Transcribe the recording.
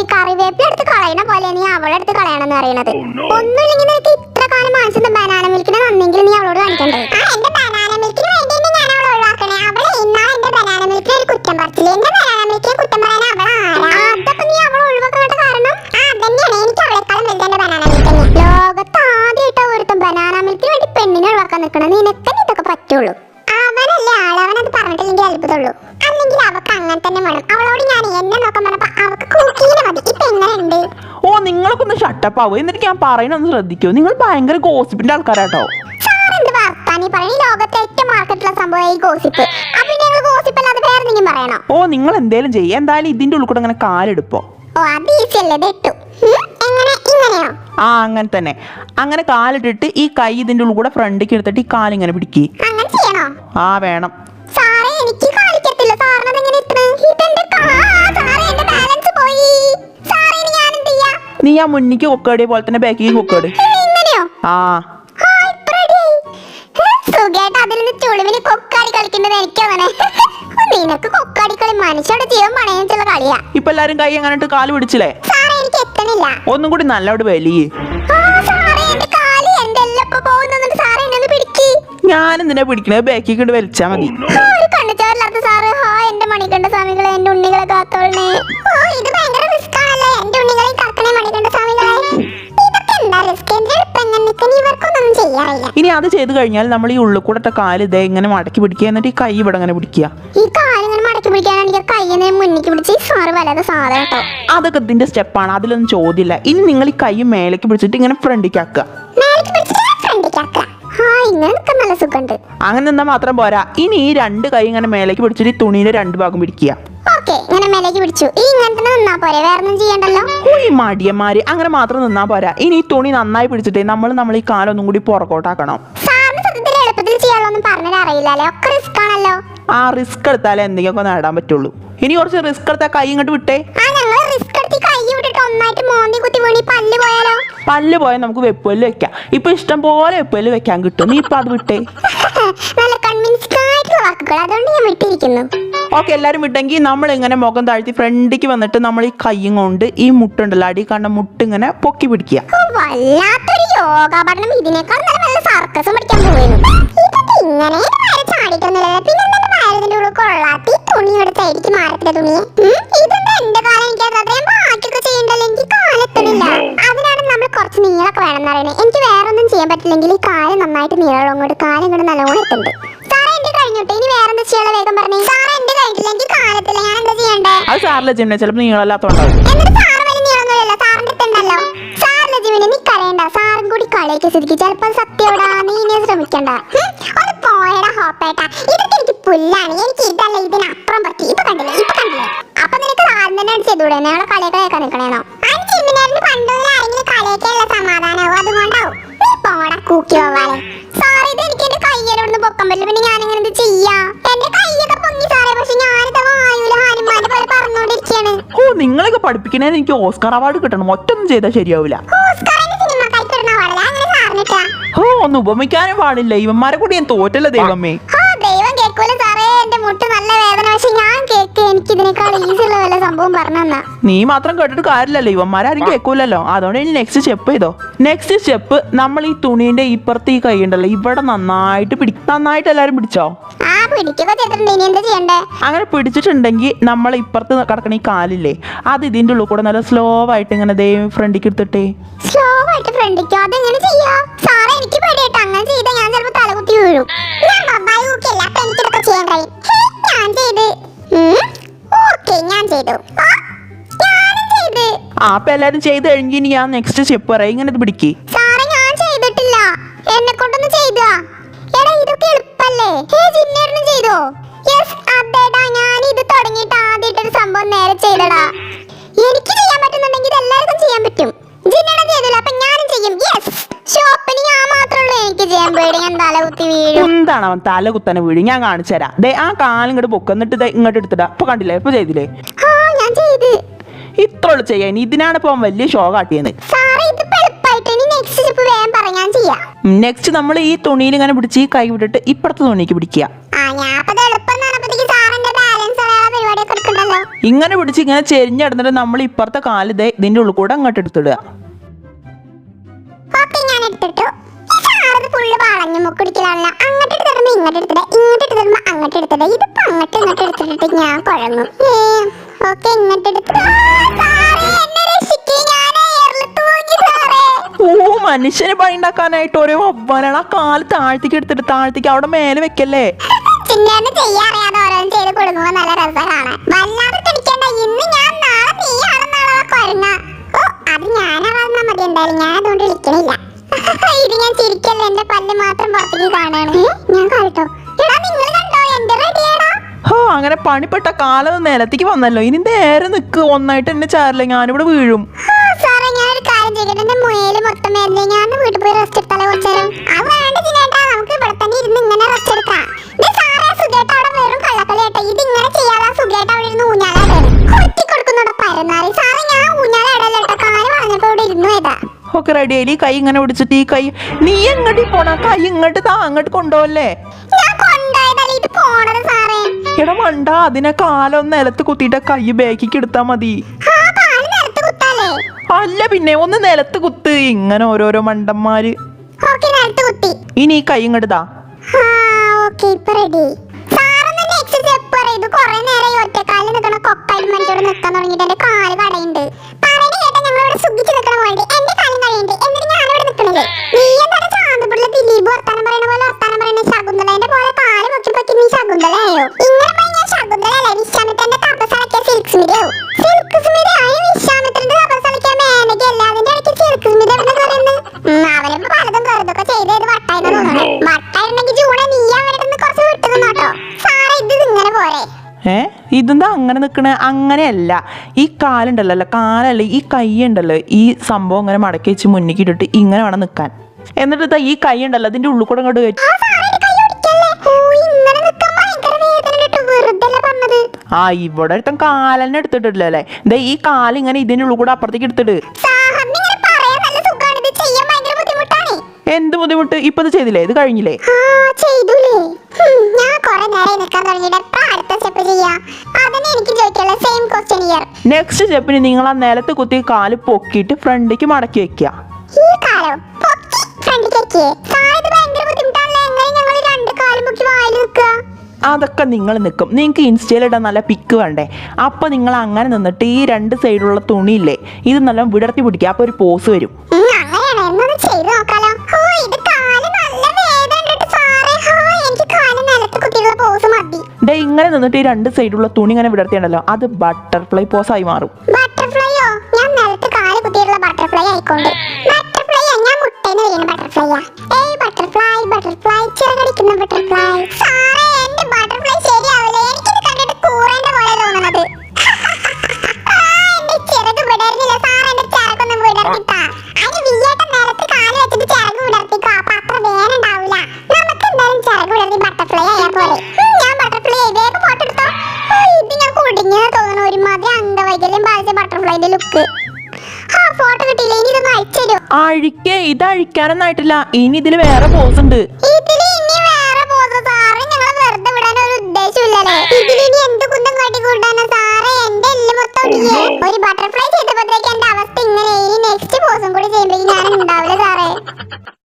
ഈ കറിവേപ്പില എടുത്ത് കളയണ പോലെ നീ അവളെ എടുത്ത് കളയണമെന്ന് അറിയണത് ഒന്നുമില്ലെങ്കിൽ നിനക്ക് ഇത്ര കാലം വാങ്ങിച്ചത് ബനാന മിൽക്കിനെ നന്നെങ്കിൽ നീ അവളോട് കാണിക്കണ്ടേ? ആ എന്റെ ബനാന മിൽക്കിന് വേണ്ടി ഞാൻ അവളെ ഒഴിവാക്കണേ. അവളെ ഇന്നാ എന്റെ ബനാന മിൽക്കിന് ഒരു കുറ്റം പറച്ചില്ല എന്റെ ബനാന മിൽക്കിനെ കുറ്റം പറയാൻ അവളെ ആരാ? അതൊക്കെ നീ അവളെ ഒഴിവാക്കാനായിട്ട് കാരണം? ആ അതന്നെയാണ്. എനിക്ക് അവളെക്കാളും വലുത് എന്റെ ബനാന മിൽക്ക് ലോകത്ത് ആദ്യമായിട്ട് ഒരുത്തം ബനാന മിൽക്കിന് വേണ്ടി പെണ്ണിനെ ഒഴിവാക്കാൻ നിൽക്കണം നിനക്കന്നെ ഇതൊക്കെ പറ്റുള്ളൂ. നിങ്ങളൊക്കെ ഒന്ന് ഷട്ടപ്പ് ആവും. എന്നിട്ട് ഞാൻ പറയണൊന്ന് ശ്രദ്ധിക്കൂ. നിങ്ങൾ ഭയങ്കര ഗോസിപ്പിന്റെ ആൾക്കാരാട്ടോ. ഓ നിങ്ങൾ എന്തേലും ചെയ്യ. എന്തായാലും ഇതിന്റെ ഉള്ളിൽ കൂടെ അങ്ങനെ കാലെടുപ്പോ. ആ അങ്ങനെ തന്നെ. അങ്ങനെ കാലിട്ടിട്ട് ഈ കൈ ഇതിന്റെ ഉള്ളിൽ കൂടെ ഫ്രണ്ടിക്ക് എടുത്തിട്ട് ഈ കാലിങ്ങനെ പിടിക്കി. അങ്ങനെ ചെയ്യണോ? ആ വേണം. നീ ആ മുന്നിക്ക് കൊക്കേടി പോലെ തന്നെ ബാക്കിക്ക് കൊക്കേട് ആ. ഇപ്പൊ എല്ലാരും കൈ എങ്ങനെ കാൽ പിടിച്ചില്ലേ? ഒന്നും കൂടി നല്ലോട് വലി. ഞാൻ എന്തിനാ പിടിക്കണേ? ബാക്കിക്ക് കൊണ്ട് വലിച്ചാ മതി. കണ്ണുചോരില്ലാത്ത സാറ് ഹാ എന്റെ മണിക്കണ്ട സ്വാമികളെ എന്റെ ഉണ്ണികളെ കാത്തോളണേ. ഓ ഇത് ഭയങ്കര റിസ്ക് ഇനി അത് ചെയ്തു കഴിഞ്ഞാൽ നമ്മൾ ഈ ഉള്ളിൽ കൂടെ ഇട്ട കാൽ ഇതേ ഇങ്ങനെ മടക്കി പിടിക്കുക എന്നിട്ട് ഈ കൈ ഇവിടെ അങ്ങനെ പിടിക്കുക. ഈ കാലിങ്ങനെ മടക്കി പിടിക്കാനാണെങ്കിൽ കയ്യിൽ മുന്നിക്ക് പിടിച്ച് ഈ സാറ് വല്ലാതെ സാധനം കേട്ടോ. അതൊക്കെ ഇതിന്റെ സ്റ്റെപ്പാണ് അതിലൊന്നും ചോദ്യമില്ല. ഇനി നിങ്ങൾ ഈ കൈ മേലേക്ക് പിടിച്ചിട്ട് ഇങ്ങനെ ഫ്രണ്ടിലേക്ക് ആക്കുക. അങ്ങനെ നിന്നാ മാത്രം പോരാ. ഇനി ഈ രണ്ട് കൈ ഇങ്ങനെ മേലേക്ക് പിടിച്ചിട്ട് ഈ തുണീന്റെ രണ്ട് ഭാഗം പിടിക്കുക. മേലേക്ക് പിടിച്ചു. ഈ ഇങ്ങനെ നിന്നാ പോരെ? വേറൊന്നും ചെയ്യണ്ടല്ലോ? മടിയന്മാര് അങ്ങനെ മാത്രം നിന്നാ പോരാ. ഇനി ഈ തുണി നന്നായി പിടിച്ചിട്ട് നമ്മൾ നമ്മൾ ഈ കാലൊന്നും കൂടി പുറകോട്ടാക്കണം. സാറിന് സത്യത്തിൽ എളുപ്പത്തിൽ ചെയ്യാനുള്ളൊന്നും പറഞ്ഞത് അറിയില്ലല്ലേ ഒക്കെ റിസ്ക് ആണല്ലോ. ആ റിസ്ക് എടുത്താലേ എന്തെങ്കിലുമൊക്കെ നേടാൻ പറ്റുള്ളൂ. ഇനി കുറച്ച് റിസ്ക് എടുത്താൽ കൈ ഇങ്ങോട്ട് വിട്ടേ. ആ ഞങ്ങൾ റിസ്ക് എടുത്ത് ഈ കൈ വിട്ടിട്ട് ഒന്നായിട്ട് മോന്തി കുത്തി വീണി പല്ല് പോയാലോ? പല്ല് പോയാൽ നമുക്ക് വെപ്പൽ വെക്കാം. ഇപ്പൊ ഇഷ്ടം പോലെ വെപ്പൽ വെക്കാൻ കിട്ടും. നീ ഇപ്പൊ അത് വിട്ടേ. നല്ല കൺവിൻസ്ഡ് വാക്കുകൾ അതുകൊണ്ട് ഞാൻ വിട്ടിരിക്കുന്നു. ഓക്കെ എല്ലാവരും വിട്ടെങ്കിൽ നമ്മൾ ഇങ്ങനെ മുഖം താഴ്ത്തി ഫ്രണ്ടിക്ക് വന്നിട്ട് നമ്മൾ ഈ കൈയും കൊണ്ട് ഈ മുട്ടുണ്ടല്ലോ അടി കണ്ട മുട്ട് ഇങ്ങനെ പൊക്കി പിടിക്കുക. വല്ലാത്തൊരു യോഗ പഠനം ഇതിനേക്കാൾ നല്ല നല്ല സർക്കസും പഠിക്കാൻ പോയിരുന്നു ഇങ്ങനെ പിന്നെ ഉള്ളിൽ കൊള്ളാത്തി തുണി തുണി? ഇതെന്താ എന്റെ കാലം എനിക്ക് അത്രയും ബാക്കിയൊക്കെ ചെയ്യണ്ടല്ലോ? എനിക്ക് കാലെത്തണില്ല അതിനാണ് നമ്മൾ കുറച്ച് നീളൊക്കെ വേണം എന്നറിയണേ എനിക്ക് വേറെ ഒന്നും ചെയ്യാൻ പറ്റില്ലെങ്കിൽ ഈ കാലം നന്നായിട്ട് നീളം അങ്ങോട്ട് കാലം ഇങ്ങോട്ട് നല്ലോണം എത്തുന്നുണ്ട് ഇനി ചെയ്യാനുള്ള വേഗം പറഞ്ഞേ? സാർ എന്റെ കഴിഞ്ഞില്ല എനിക്ക് കാലത്തില്ല. ഞാൻ എന്താ ചെയ്യണ്ടേ? അത് സാറിലെ ജിമ്മിനെ ചിലപ്പോൾ നീളല്ലാത്തോണ്ടാവും എന്നിട്ട് സാർ വലിയ നീളൊന്നുമില്ലല്ലോ സാറിന്റെ അടുത്തുണ്ടല്ലോ സാറിന്റെ ജീവനെ നീ കരയണ്ട സാറും കൂടി കളിയൊക്കെ സ്ഥിതിക്ക് ചിലപ്പോൾ സത്യോടാ നീ ഇനി ശ്രമിക്കണ്ട. ഹും, ഒന്ന് പോയടാ ഹോപ്പേട്ടാ. ഇതൊക്കെ എനിക്ക് പുല്ലാണ്. എനിക്ക് ഇതല്ല ഇതിനപ്പുറം പറ്റി. ഇപ്പൊ കണ്ടില്ലേ? ഇപ്പൊ കണ്ടില്ലേ? അപ്പൊ നിനക്ക് സാറിന് തന്നെ ചെയ്തൂടെ ഞങ്ങളെ കളിയൊക്കെ കേൾക്കാൻ ആ ജിമ്മിനായിരുന്നു പണ്ടുമുതൽ ആരെങ്കിലും കളിയൊക്കെയുള്ള സമാധാനമാവും. അതുകൊണ്ടാവും. നീ പോടാ കൂക്കി പോവാലെ. നിങ്ങളൊക്കെ പഠിപ്പിക്കണേന്ന് എനിക്ക് ഓസ്കാർ അവാർഡ് കിട്ടണം. ഒറ്റൊന്നും ചെയ്താൽ ശരിയാവില്ല ഓ ഒന്ന് ഉപമിക്കാനും പാടില്ല. ഇവന്മാരെ കൂടി ഞാൻ തോറ്റല്ല ദൈവമേ. ആ ദൈവം കേൾക്കൂല സാറേ. എന്റെ മുട്ട് നല്ല വേദന. പക്ഷെ ഞാൻ കേക്ക് എനിക്ക് ഇതിനേക്കാൾ വല്ല സംഭവം പറഞ്ഞുന്ന. നീ മാത്രം കേട്ടിട്ട് കാര്യമില്ലല്ലോ. ഇവന്മാരും കേൾക്കൂലല്ലോ അതുകൊണ്ട് ഇനി നെക്സ്റ്റ് സ്റ്റെപ്പ് ചെയ്തോ? നെക്സ്റ്റ് സ്റ്റെപ്പ് നമ്മൾ ഈ തുണീന്റെ ഇപ്പുറത്ത് ഈ കൈ ഉണ്ടല്ലോ. ഇവിടെ നന്നായിട്ട് പിടി നന്നായിട്ട് എല്ലാവരും പിടിച്ചോ? പിടിക്കൊക്കെ ചെയ്തിട്ടുണ്ട് ഇനി എന്താ ചെയ്യണ്ടേ? അങ്ങനെ പിടിച്ചിട്ടുണ്ടെങ്കിൽ നമ്മൾ ഇപ്പുറത്ത് കിടക്കണ ഈ കാലില്ലേ അത് ഇതിന്റെ ഉള്ളിൽ കൂടെ നല്ല സ്ലോ ആയിട്ട് ഇങ്ങനെ ദേ ഫ്രണ്ടിക്ക് എടുത്തിട്ടേ. സ്ലോ ആയിട്ട് ഫ്രണ്ടിക്കോ അതെങ്ങനെ ചെയ്യാ? സാറേ എനിക്ക് പേടിയായിട്ട് അങ്ങനെ ചെയ്താൽ ഞാൻ ചിലപ്പോ തലകുത്തി വീഴും. ഞാൻ ബൊബ്ബായി ഊക്കില്ല അപ്പൊ എനിക്കിതൊക്കെ ചെയ്യാൻ കഴിയും. ഹേ, ഞാൻ ചെയ്ത്. ഓക്കെ ഞാൻ ചെയ്തു. ആ, ഞാനും ചെയ്ത്. ആ അപ്പൊ എല്ലാരും ചെയ്ത് കഴിഞ്ഞ് ഇനി ഞാൻ നെക്സ്റ്റ് സ്റ്റെപ്പ് പറയാം. ഇങ്ങനെ ഇത് പിടിക്ക്. ഇതൊക്കെ എളുപ്പല്ലേ ഹേ ജിന്നേട്ടനും ചെയ്തോ? യെസ് അതേടാ ഞാൻ ഇത് തുടങ്ങിയിട്ട് ആദ്യമായിട്ടൊരു സംഭവം നേരെ ചെയ്തടാ. എനിക്ക് ചെയ്യാൻ പറ്റുന്നുണ്ടെങ്കിൽ ഇത് എല്ലാവർക്കും ചെയ്യാൻ പറ്റും. ജിന്നേടൻ ചെയ്തില്ല അപ്പൊ ഞാനും ചെയ്യും. യെസ് ഷോപ്പിന് ഞാൻ മാത്രമേ ഉള്ളൂ എനിക്ക് ചെയ്യാൻ പേടി. ഞാൻ തല കുത്തി വീഴും. എന്താണ് അവൻ തല കുത്തനെ വീഴി? ഞാൻ കാണിച്ചു തരാം. ദേ ആ കാലും ഇങ്ങോട്ട് പൊക്ക്. എന്നിട്ട് ദേ ഇങ്ങോട്ട് എടുത്തിടാ. ഇപ്പൊ കണ്ടില്ലേ? ഇപ്പൊ ചെയ്തില്ലേ? ആ ഞാൻ ചെയ്ത്. ഇത്രയുള്ളൂ ചെയ്യാൻ. ഇതിനാണ് ഇപ്പൊ അവൻ വലിയ ഷോ കാട്ടിയത് നെക്സ്റ്റ് നമ്മൾ ഈ തുണിയിൽ ഇങ്ങനെ പിടിച്ച് ഈ കൈ വിട്ടിട്ട് ഇപ്പുറത്തെ തുണിക്ക് പിടിക്കുക. ഇങ്ങനെ പിടിച്ച് ഇങ്ങനെ ചെരിഞ്ഞിടന്നിട്ട് നമ്മൾ ഇപ്പുറത്തെ കാൽ ഇതിന്റെ ഉള്ളിൽ കൂടെ അങ്ങോട്ട് എടുത്തിടുക. ഇങ്ങോട്ട് എടുത്തിട്ട് ഞാൻ കുഴങ്ങും ഓക്കെ ഇങ്ങോട്ട് എടുത്തിട്ട് മനുഷ്യന് പണി ഉണ്ടാക്കാനായിട്ട് ഓരോ വവ്വാലാണ് ആ കാൽ താഴ്ത്തിക്ക് എടുത്തിട്ട് താഴ്ത്തിക്ക് അവിടെ മേലെ വെക്കല്ലേ? ഞാൻ ഇത് ചിരിക്കല്ല? എന്റെ പല്ല് മാത്രം പുറത്തേക്ക് കാണാണ് ഞാൻ എടാ നിങ്ങൾ കണ്ടോ? എന്റെ റെഡിയാടാ? ഹോ അങ്ങനെ പണിപ്പെട്ട കാലം നിലത്തേക്ക് വന്നല്ലോ. ഇനി നേരെ നിക്ക്. ഒന്നായിട്ട് എന്നെ ചാറില്ല ഞാനിവിടെ വീഴും. സാറേ ഞാൻ ഒരു കാര്യം ചെയ്യട്ടെ മൊത്തം വരുന്നേ ഞാൻ വീട്ടിൽ പോയി റെസ്റ്റ് എടുത്താലോ കുറച്ചേരം അത് വേണ്ട ചിന്നേട്ടാ നമുക്ക് ഇവിടെ തന്നെ ഇരുന്ന് ഇങ്ങനെ റെസ്റ്റ് എടുക്കാം ഒക്കെ റെഡി ആയി. കൈ ഇങ്ങനെ പിടിച്ചിട്ട് ഈ കൈ നീ എങ്ങോട്ട് പോണ? കൈ ഇങ്ങോട്ട് താ അങ്ങോട്ട് കൊണ്ടുപോകല്ലേ എടാ മണ്ട അതിനെ കാലൊന്ന് നിലത്ത് കുത്തിയിട്ട് കൈ ബാക്കിക്ക് എടുത്താ മതി. അല്ല പിന്നെ ഒന്ന് നിലത്ത് കുത്ത്. ഇങ്ങനെ ഓരോരോ മണ്ടന്മാര്. ഇനി ഈ കൈ ഇങ്ങോട്ട് താ ഏ? ഇതെന്താ അങ്ങനെ നിൽക്കണേ അങ്ങനെയല്ല. ഈ കാലുണ്ടല്ലോ അല്ല കാലല്ല ഈ കൈ ഉണ്ടല്ലോ ഈ സംഭവം ഇങ്ങനെ മടക്കി വെച്ച് മുന്നിക്ക് ഇട്ടിട്ട് ഇങ്ങനെ വേണം നിൽക്കാൻ എന്നിട്ട് ഈ കൈ ഉണ്ടല്ലോ അതിന്റെ ഉള്ളിൽ കൂടെ അങ്ങോട്ട് കയറ്റി. ആ ഇവിടെ ഒരുത്തൻ കാലന്നെ എടുത്തിട്ടില്ല അല്ലേ? ദേ ഈ കാൽ ഇങ്ങനെ ഇതിന്റെ ഉള്ളിൽ കൂടെ അപ്പുറത്തേക്ക് എടുത്തിട്ട് ഇത് എന്ത് ബുദ്ധിമുട്ട്? ഇപ്പൊ ഇത് ചെയ്തില്ലേ? ഇത് കഴിഞ്ഞില്ലേ? ഞാൻ കുറെ നേരം നിൽക്കാൻ തുടങ്ങിയിട്ട് എപ്പോഴാ അടുത്ത സ്റ്റെപ്പ് ചെയ്യാ? അതന്നെ എനിക്ക് ചോദിക്കാനുള്ള സെയിം ക്വസ്റ്റ്യൻ ഇയർ നെക്സ്റ്റ് സ്റ്റെപ്പിന് നിങ്ങൾ ആ നിലത്ത് കുത്തി കാൽ പൊക്കിയിട്ട് ഫ്രണ്ടിക്ക് മടക്കി വെക്കുക ഈ കാലം പൊക്കി ഫ്രണ്ടിലേക്ക് സാർ ഇത് ഭയങ്കര ബുദ്ധിമുട്ടാണല്ലോ? എങ്ങനെ ഞങ്ങൾ രണ്ട് കാലും പൊക്കി വായിൽ നിൽക്കുക അതൊക്കെ നിങ്ങൾ നിൽക്കും നിങ്ങൾക്ക് ഇൻസ്റ്റയിലിടാൻ നല്ല പിക്ക് വേണ്ടേ? അപ്പോൾ നിങ്ങൾ അങ്ങനെ നിന്നിട്ട് ഈ രണ്ട് സൈഡിലുള്ള തുണിയില്ലേ ഇത് നല്ല വിടർത്തി പിടിക്കുക അപ്പോൾ ഒരു പോസ് വരും. ദേ ഇങ്ങനെ നിന്നിട്ട് ഈ രണ്ട് സൈഡിലുള്ള തുണി ഇങ്ങനെ വിടർത്തിയുണ്ടല്ലോ അത് ബട്ടർഫ്ലൈ പോസ് ആയി മാറും. ഞാൻ കുത്തിയിട്ടുള്ള ബട്ടർഫ്ലൈ ബട്ടർഫ്ലൈയാ ഞാൻ ബട്ടർഫ്ലൈയാ ഏയ് ബട്ടർഫ്ലൈ ബട്ടർഫ്ലൈ ചിറകടിക്കുന്ന ബട്ടർഫ്ലൈ സാറേ എന്റെ ബട്ടർഫ്ലൈ കണ്ടിട്ട് പോലെ തോന്നുന്നത്. എന്റെ ചിറക് എന്റെ ചിറകൊന്നും എടുത്ത് ഫോട്ടോ കിട്ടിയില്ല? ഇനി ഇതൊന്ന് അയച്ചു അഴിക്കേ. ഇത് അഴിക്കാനൊന്നായിട്ടില്ല ഇനി ഇതിൽ വേറെ പോസ് ഉണ്ട്. ഇതിൽ വേറെ പോസ് സാറ് വെറുതെ വിടാൻ ഒരു ഉദ്ദേശമില്ലല്ലേ എന്ത് കുന്തം കാട്ടി കൂട്ടാനാ സാറേ എന്റെ എല്ല് ഒരു ബട്ടർഫ്ലൈ ചെയ്തപ്പോഴത്തേക്ക് എന്റെ അവസ്ഥ ഇങ്ങനെ. ഇനി നെക്സ്റ്റ് പോസും കൂടി ചെയ്യുമ്പോഴേക്കും ഞാൻ ഉണ്ടാവില്ല സാറേ.